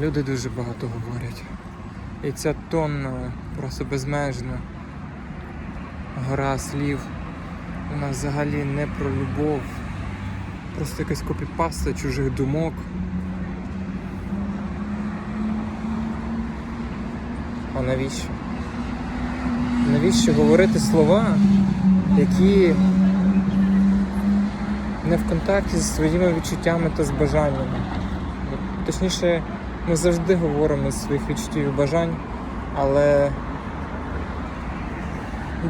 Люди дуже багато говорять. І ця тонна, просто безмежна гора слів у нас взагалі не про любов, просто якась копіпаста чужих думок. А навіщо? Навіщо говорити слова, які не в контакті зі своїми відчуттями та з бажаннями? Точніше, ми завжди говоримо з своїх відчуттів і бажань, але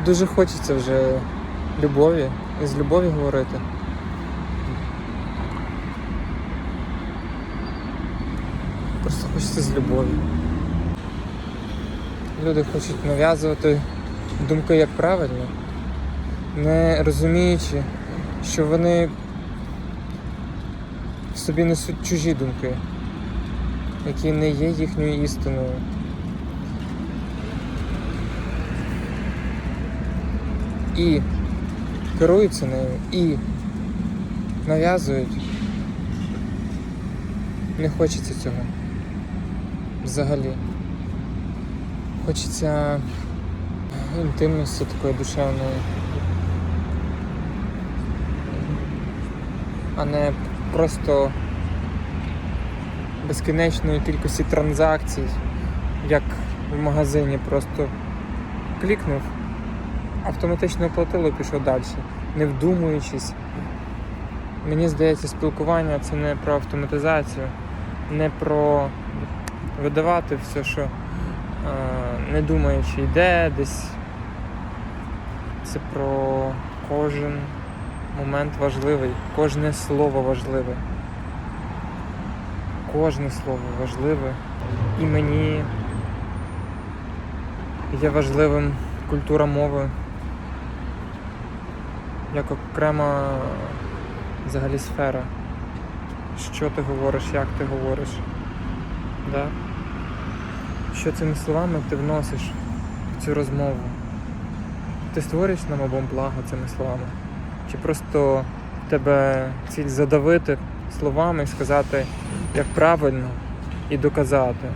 дуже хочеться вже любові і з любові говорити. Просто хочеться з любові. Люди хочуть нав'язувати думки як правильно, не розуміючи, що вони в собі несуть чужі думки, які не є їхньою істиною. І керуються нею, і нав'язують. Не хочеться цього. Взагалі. Хочеться інтимності такої душевної. А не просто безкінечної кількості транзакцій, як в магазині, просто клікнув, автоматично оплатило і пішов далі, не вдумуючись. Мені здається, спілкування це не про автоматизацію, не про видавати все, що е, не думаючи йде десь. Це про кожен момент важливий, кожне слово важливе. Кожне слово важливе. І мені є важливим культура мови як окрема взагалі сфера. Що ти говориш, як ти говориш. Да? Що цими словами ти вносиш в цю розмову? Ти створюєш нам обом благо цими словами? Чи просто тебе ціль задавити словами і сказати, як правильно, і доказати?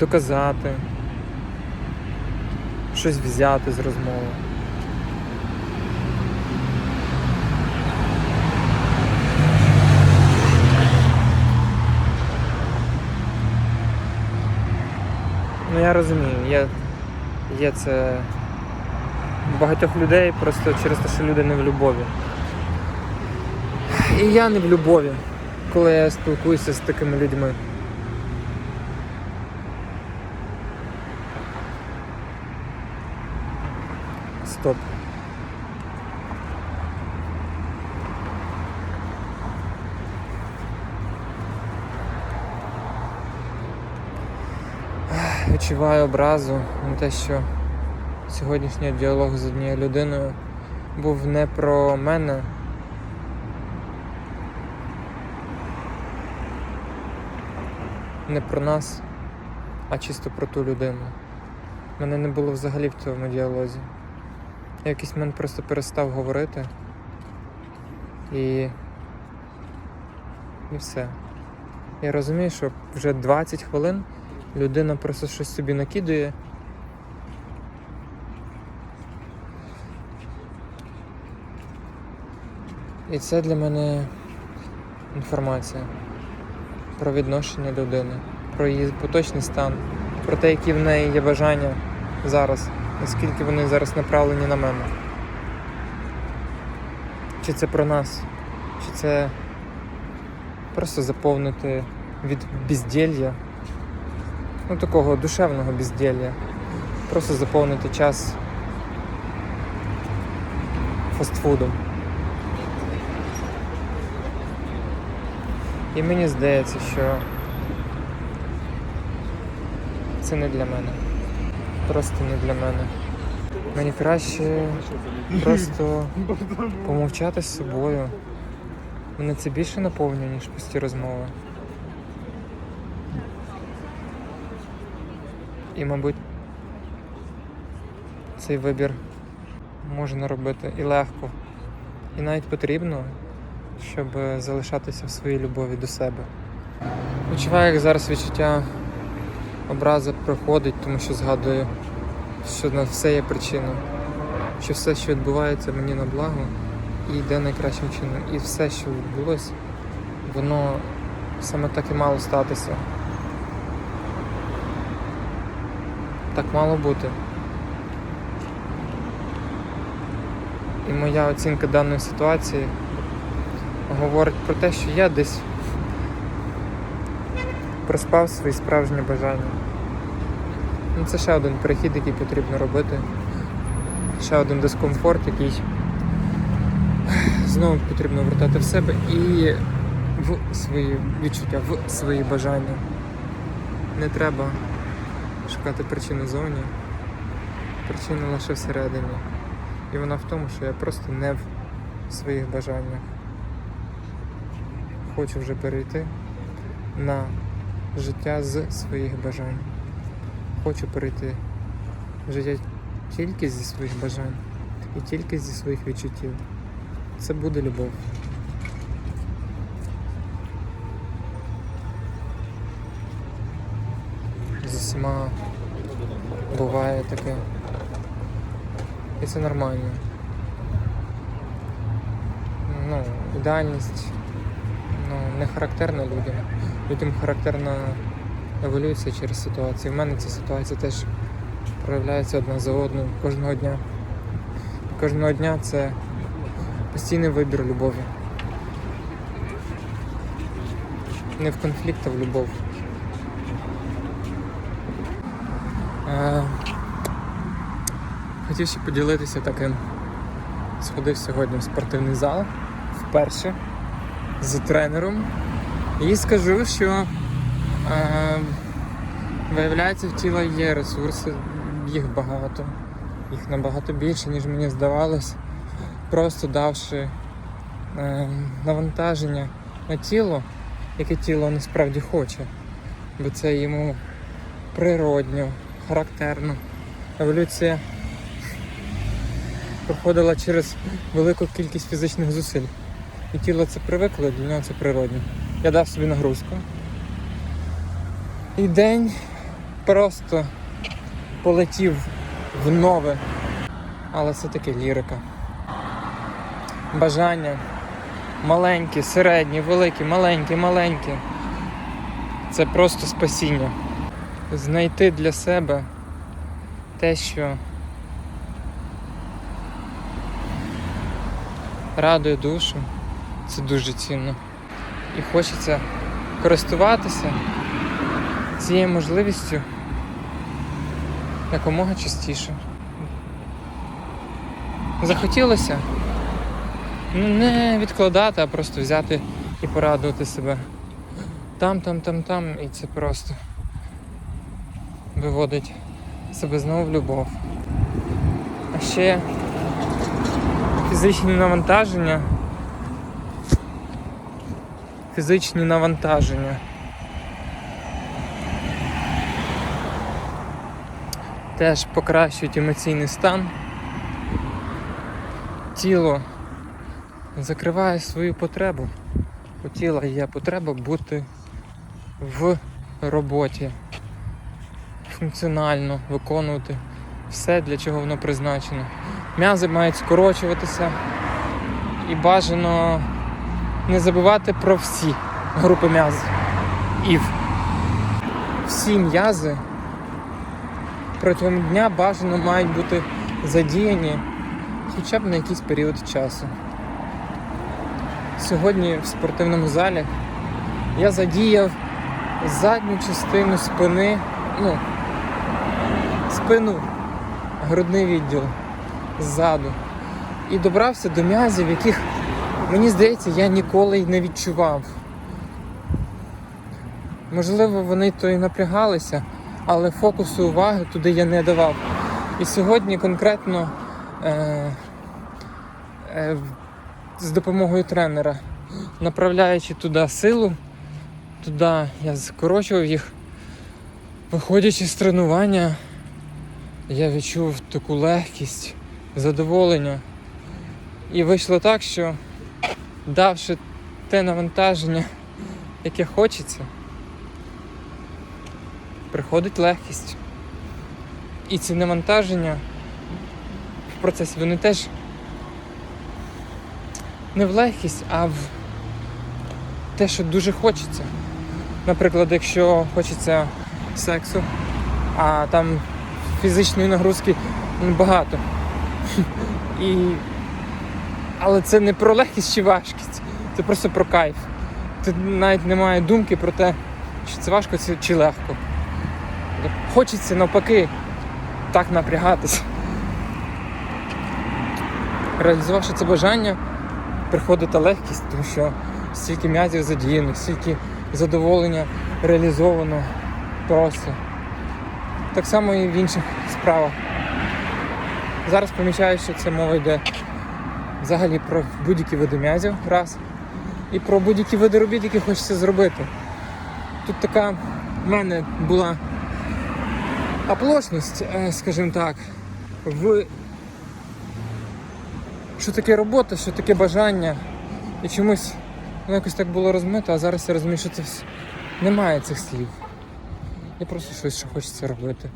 Доказати, щось взяти з розмови. Ну я розумію, є, є це багатьох людей просто через те, що люди не в любові. І я не в любові, коли я спілкуюся з такими людьми. Стоп. Відчуваю образу на те, що сьогоднішній діалог з однією людиною був не про мене. Не про нас, а чисто про ту людину. Мене не було взагалі в цьому діалозі. Я якийсь момент просто перестав говорити і. І все. Я розумію, що вже 20 хвилин людина просто щось собі накидує. І це для мене інформація про відношення людини, про її поточний стан, про те, які в неї є бажання зараз, наскільки вони зараз направлені на мене. Чи це про нас, чи це просто заповнити від бездєлля, ну такого душевного бездєлля, просто заповнити час фастфудом. І мені здається, що це не для мене. Просто не для мене. Мені краще просто помовчати з собою. Мене це більше наповнює, ніж пусті розмови. І, мабуть, цей вибір можна робити і легко, і навіть потрібно, щоб залишатися в своїй любові до себе. Відчуваю, як зараз відчуття образи проходить, тому що згадую, що на все є причина. Що все, що відбувається мені на благо, і йде найкращим чином. І все, що відбулося, воно саме так і мало статися. Так мало бути. І моя оцінка даної ситуації говорить про те, що я десь проспав свої справжні бажання. Ну, це ще один перехід, який потрібно робити. Ще один дискомфорт, який знову потрібно вертати в себе і в свої відчуття, в свої бажання. Не треба шукати причини зовні. Причина лише всередині. І вона в тому, що я просто не в своїх бажаннях. Хочу вже перейти на життя з своїх бажань. Хочу перейти в життя тільки зі своїх бажань і тільки зі своїх відчуттів. Це буде любов. З усіма буває таке. І це нормально. Ну, ідеальність не характерна людям. Людям характерна еволюція через ситуацію. У мене ця ситуація теж проявляється одна за одною кожного дня. Кожного дня це постійний вибір любові. Не в конфлікт, а в любов. Е, Хотів ще поділитися таким. Сходив сьогодні в спортивний зал вперше з тренером. І скажу, що е, виявляється, в тіла є ресурси, їх багато, їх набагато більше, ніж мені здавалось. Просто давши е, навантаження на тіло, яке тіло насправді хоче, бо це йому природньо, характерно. Еволюція проходила через велику кількість фізичних зусиль. І тіло це привикло, для нього це природньо. Я дав собі нагрузку. І день просто полетів в нове. Але це таки лірика. Бажання маленькі, середні, великі, маленькі, маленькі. Це просто спасіння. Знайти для себе те, що радує душу, це дуже цінно. І хочеться користуватися цією можливістю якомога частіше. Захотілося ну, не відкладати, а просто взяти і порадувати себе. Там, там, там, там, і це просто виводить себе знову в любов. А ще фізичні навантаження. Фізичні навантаження. Теж покращують емоційний стан. Тіло закриває свою потребу. У тіла є потреба бути в роботі, функціонально виконувати все, для чого воно призначено. М'язи мають скорочуватися і бажано не забувати про всі групи м'язів. Всі м'язи протягом дня бажано мають бути задіяні хоча б на якийсь період часу. Сьогодні в спортивному залі я задіяв задню частину спини, ну, спину, грудний відділ ззаду. І добрався до м'язів, яких, мені здається, я ніколи й не відчував. Можливо, вони то і напрягалися, але фокусу уваги туди я не давав. І сьогодні конкретно е, е, з допомогою тренера, направляючи туди силу, туди я скорочував їх, виходячи з тренування, я відчув таку легкість, задоволення. І вийшло так, що давши те навантаження, яке хочеться, приходить легкість. І ці навантаження в процесі вони теж не в легкість, а в те, що дуже хочеться. Наприклад, якщо хочеться сексу, а там фізичної нагрузки багато. І... Але це не про легкість чи важкість, це просто про кайф. Тут навіть немає думки про те, чи це важко чи- легко. Хочеться навпаки так напрягатися. Реалізувавши це бажання, приходить легкість, тому що стільки м'язів задіяних, стільки задоволення реалізовано просто. Так само і в інших справах. Зараз помічаю, що це мова йде взагалі про будь-які види м'язів, раз, і про будь-які види робіт, які хочеться зробити. Тут така в мене була оплошність, е, скажімо так, в що таке робота, що таке бажання. І чомусь воно якось так було розмито, а зараз я розумію, що це вс- немає цих слів. Є просто щось, що хочеться робити.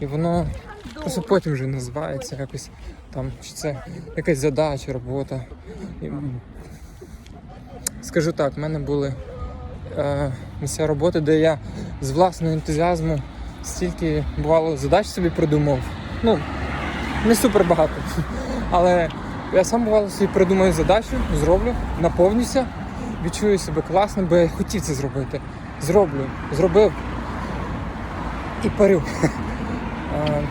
І воно просто потім вже називається якось там, чи це якась задача, робота. Скажу так, в мене були е, місця роботи, де я з власного ентузіазму стільки бувало задач собі придумав. Ну, не супер багато. Але я сам бувало собі придумаю задачу, зроблю, наповнюся, відчую себе класно, бо я хотів це зробити. Зроблю, зробив і парю. Е,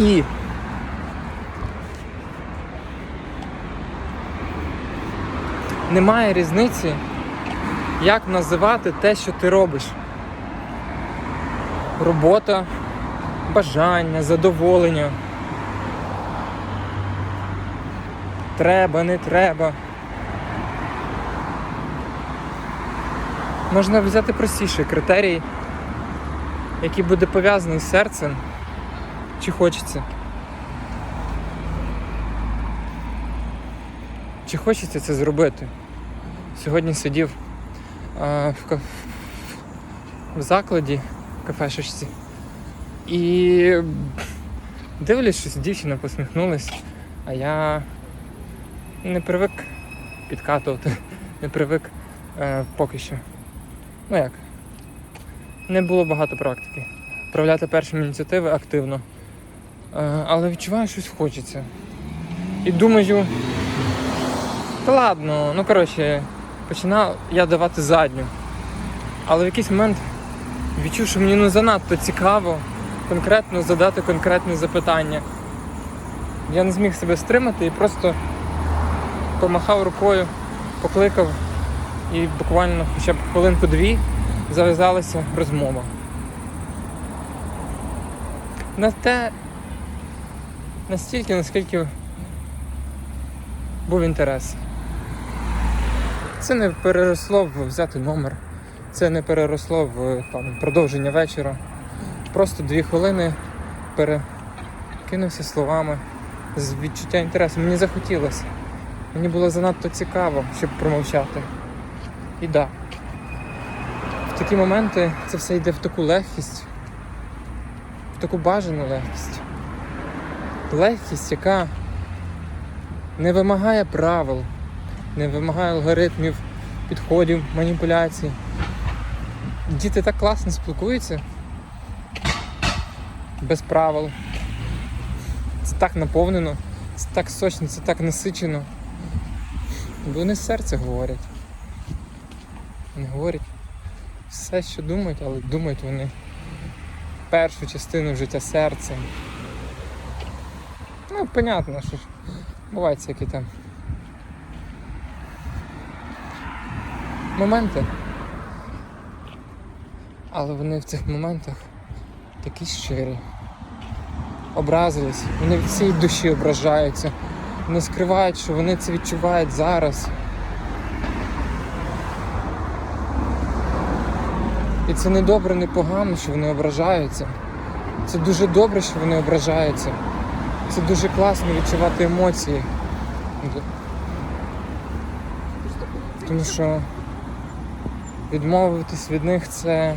І немає різниці, як називати те, що ти робиш. Робота, бажання, задоволення. Треба, не треба. Можна взяти простіший критерій, який буде пов'язаний з серцем, чи хочеться. Чи хочеться це зробити? Сьогодні сидів а, в, каф... в закладі, в кафешечці, і дивлюсь, що дівчина посміхнулась, а я не привик підкатувати, не привик е, поки що. Ну як? Не було багато практики. Проявляти перші ініціативи активно. Е, але відчуваю, щось хочеться. І думаю, та ладно, ну коротше, починав я давати задню. Але в якийсь момент відчув, що мені ну занадто цікаво конкретно задати конкретне запитання. Я не зміг себе стримати і просто помахав рукою, покликав і буквально хоча б хвилинку-дві зав'язалася розмова. На те настільки, наскільки був інтерес. Це не переросло в взяти номер, це не переросло в там, продовження вечора. Просто дві хвилини перекинувся словами з відчуття інтересу. Мені захотілося. Мені було занадто цікаво, щоб промовчати. І да. В такі моменти це все йде в таку легкість, в таку бажану легкість. Легкість, яка не вимагає правил, не вимагає алгоритмів, підходів, маніпуляцій. Діти так класно спілкуються без правил. Це так наповнено, це так сочно, це так насичено. Вони з серця говорять. Вони говорять все, що думають, але думають вони першу частину життя серцем. Ну, понятно, що ж бувають всякі там моменти. Але вони в цих моментах такі щирі. Образились, вони від всієї душі ображаються. Вони скривають, що вони це відчувають зараз. І це не добре, не погано, що вони ображаються. Це дуже добре, що вони ображаються. Це дуже класно відчувати емоції. Тому що відмовитись від них це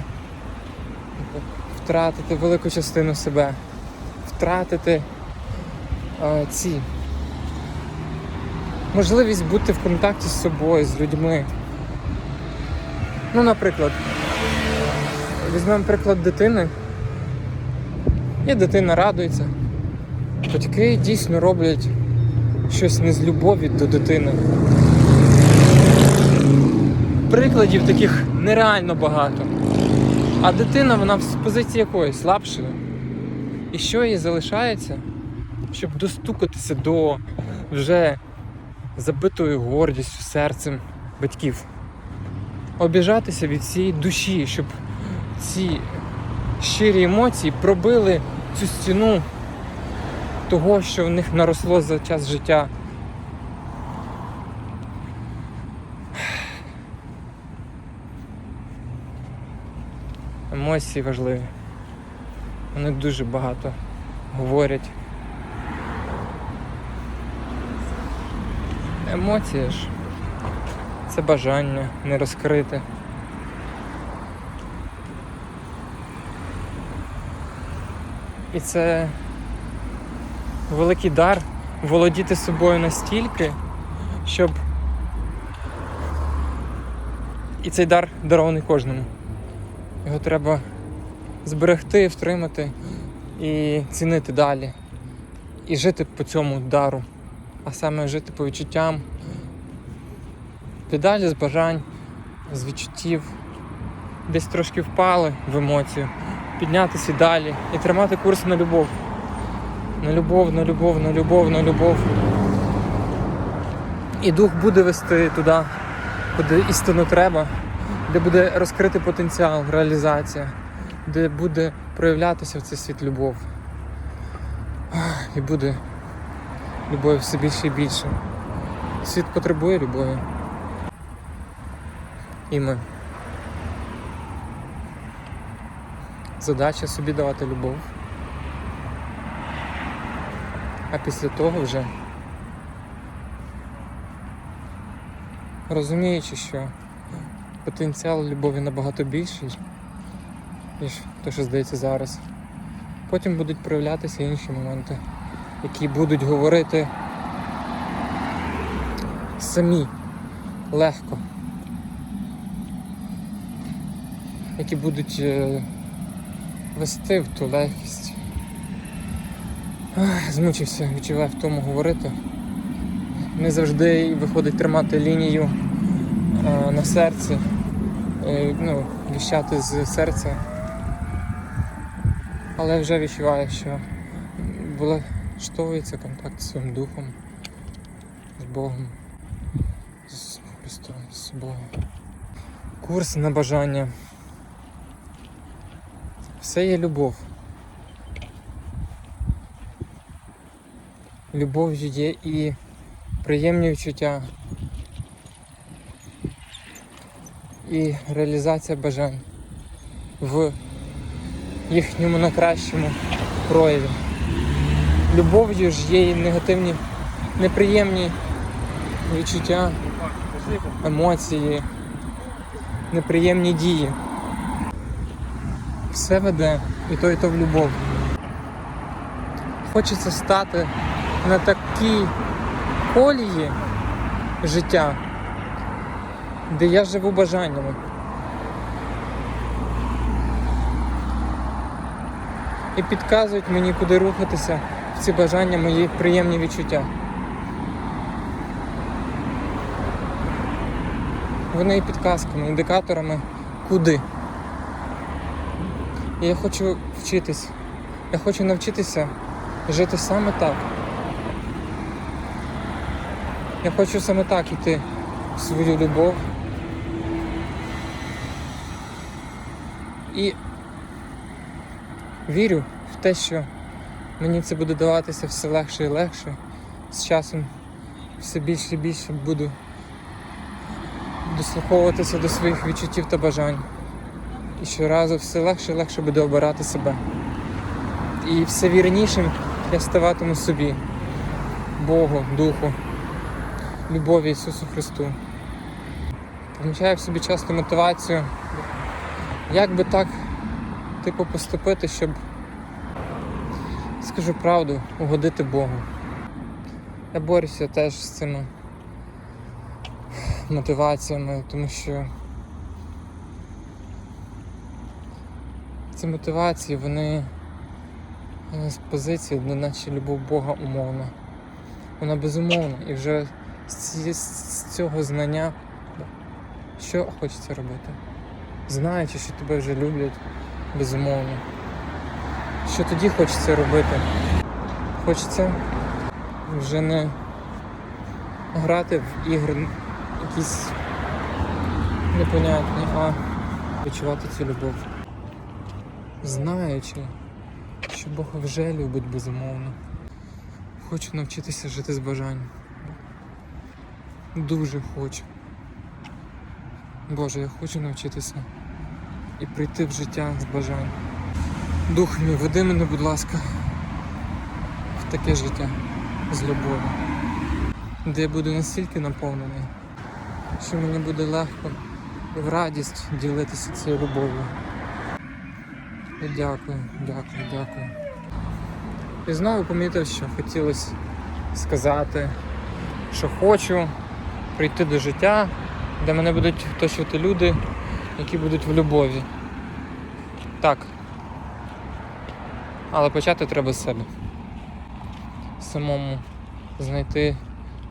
втратити велику частину себе, втратити е, ці можливість бути в контакті з собою, з людьми. Ну, наприклад, візьмемо приклад дитини. І дитина радується. Батьки дійсно роблять щось не з любові до дитини. Прикладів таких нереально багато. А дитина, вона з позиції якої? Слабшої. І що їй залишається, щоб достукатися до вже забитою гордістю, серцем батьків? Обіжатися від цієї душі, щоб ці щирі емоції пробили цю стіну того, що в них наросло за час життя. Емоції важливі. Вони дуже багато говорять. Емоції ж це бажання не розкрите. І це великий дар володіти собою настільки, щоб. І цей дар дарований кожному. Його треба зберегти, втримати і цінити далі. І жити по цьому дару, а саме жити по відчуттям, далі з бажань, з відчуттів, десь трошки впали в емоцію, піднятися далі і тримати курс на любов. На любов, на любов, на любов, на любов. І дух буде вести туди, куди істину треба, де буде розкритий потенціал, реалізація, де буде проявлятися в цей світ любов. І буде любові все більше і більше. Світ потребує любові. І ми. Задача собі давати любов. А після того вже розуміючи, що потенціал любові набагато більший, ніж те, що здається зараз. Потім будуть проявлятися інші моменти, які будуть говорити самі легко, які будуть е, вести в ту легкість. Змучився, відчуваю в тому говорити. Не завжди виходить тримати лінію е, на серці, е, ну, віщати з серця. Але вже відчуваю, що влаштовується контакт з своїм духом, з Богом, з Христом, з собою. Курс на бажання. Все є любов. Любов'ю є і приємні відчуття, і реалізація бажань в їхньому найкращому прояві. Любов'ю ж є і негативні, неприємні відчуття, емоції, неприємні дії. Все веде і то, і то в любов. Хочеться стати на такій колії життя, де я живу бажаннями. І підказують мені, куди рухатися в ці бажання, мої приємні відчуття. Вони підказками, індикаторами, куди. І я хочу вчитись. Я хочу навчитися жити саме так. Я хочу саме так іти в свою любов. І вірю в те, що мені це буде даватися все легше і легше. З часом все більше і більше буду дослуховуватися до своїх відчуттів та бажань. І щоразу все легше і легше буде обирати себе. І все вірнішим я ставатиму собі, Богу, Духу, любові Ісусу Христу. помічаю в собі часто мотивацію, як би так, типу, поступити, щоб, скажу правду, угодити Богу. Я борюся теж з цими мотиваціями, тому що ці мотивації, вони з позиції, наче любов Бога умовна. Вона безумовна. І вже з, цього знання, що хочеться робити. Знаючи, що тебе вже люблять, безумовно. Що тоді хочеться робити? Хочеться вже не грати в ігри якісь непонятні, а відчувати цю любов. Знаючи, що Бог вже любить безумовно. Хочу навчитися жити з бажанням. Дуже хочу. Боже, я хочу навчитися і прийти в життя з бажанням. Дух мій, веди мене, будь ласка, в таке життя з любов'ю, де я буду настільки наповнений, що мені буде легко і в радість ділитися цією любов'ю. І дякую, дякую, дякую. І знову помітив, що хотілося сказати, що хочу прийти до життя, де мене будуть оточувати люди, які будуть в любові. Так. Але почати треба з себе. Самому знайти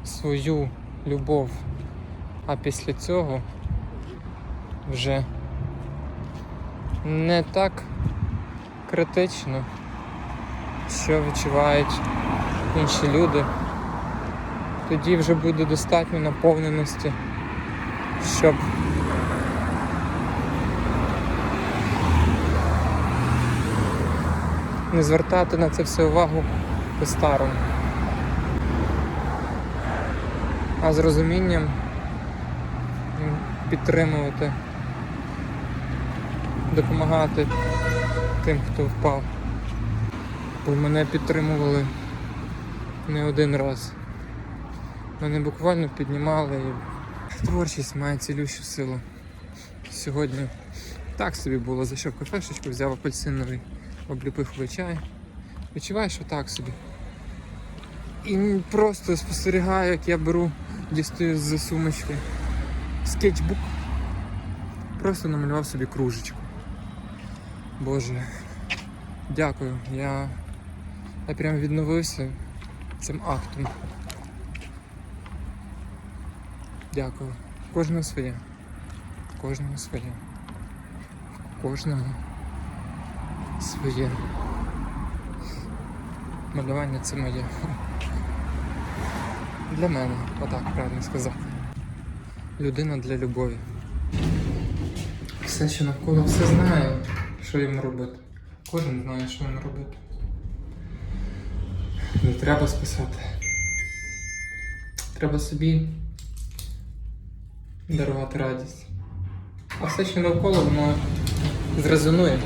свою любов. А після цього вже не так критично, що відчувають інші люди. Тоді вже буде достатньо наповненості, щоб не звертати на це все увагу по-старому. А з розумінням підтримувати, допомагати тим, хто впав. Бо мене підтримували не один раз. Мене буквально піднімали і творчість має цілющу силу. Сьогодні так собі було, зайшов кафешечку, взяв апельсиновий обліпиховий чай. Відчуваю, що так собі. І просто спостерігаю, як я беру, дістаю з сумочки скетчбук. Просто намалював собі кружечку. Боже, дякую. Я, я прям відновився цим актом. Дякую. Кожного своє. Кожного своє. Кожного своє. Малювання це моє. Для мене, отак правильно сказати. Людина для любові. Все, що навколо, все знає, що йому робити. Кожен знає, що йому робити. Не треба списати. Треба собі дарувати радість. А все, що навколо, воно зрезонує.